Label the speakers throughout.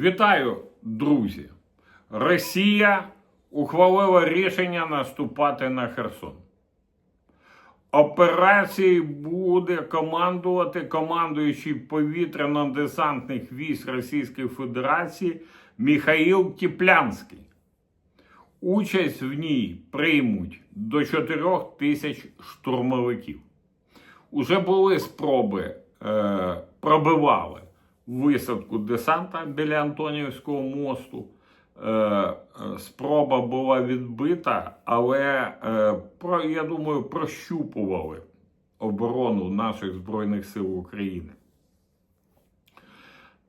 Speaker 1: Вітаю, друзі! Росія ухвалила рішення наступати на Херсон. Операції буде командувати командуючий повітряно-десантних військ Російської Федерації Міхаїл Тіплянський. Участь в ній приймуть до 4 тисяч штурмовиків. Уже були спроби, е, пробивали висадку десанта біля Антонівського мосту. Е, е, спроба була відбита, але е, я думаю, прощупували оборону наших Збройних сил України.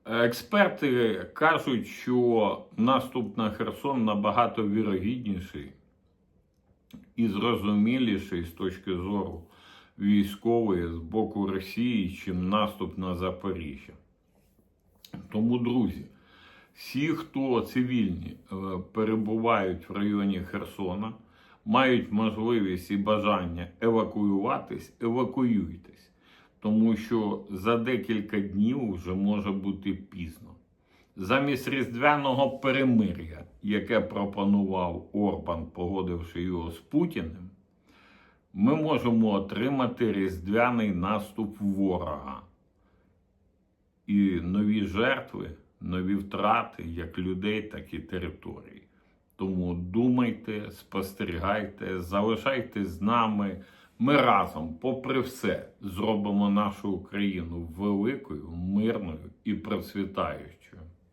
Speaker 1: Експерти кажуть, що наступ на Херсон набагато вірогідніший і зрозуміліший з точки зору військової з боку Росії, чим наступ на Запоріжжя. Тому, друзі, всі, хто цивільні е, перебувають в районі Херсона, мають можливість і бажання евакуюватись, евакуюйтесь, тому що за декілька днів вже може бути пізно. Замість різдвяного перемир'я, яке пропонував Орбан, погодивши його з Путіним, ми можемо отримати різдвяний наступ ворога і нові жертви, нові втрати як людей, так і територій. Тому думайте, спостерігайте, залишайтесь з нами. Ми разом, попри все, зробимо нашу Україну великою, мирною і процвітаючою.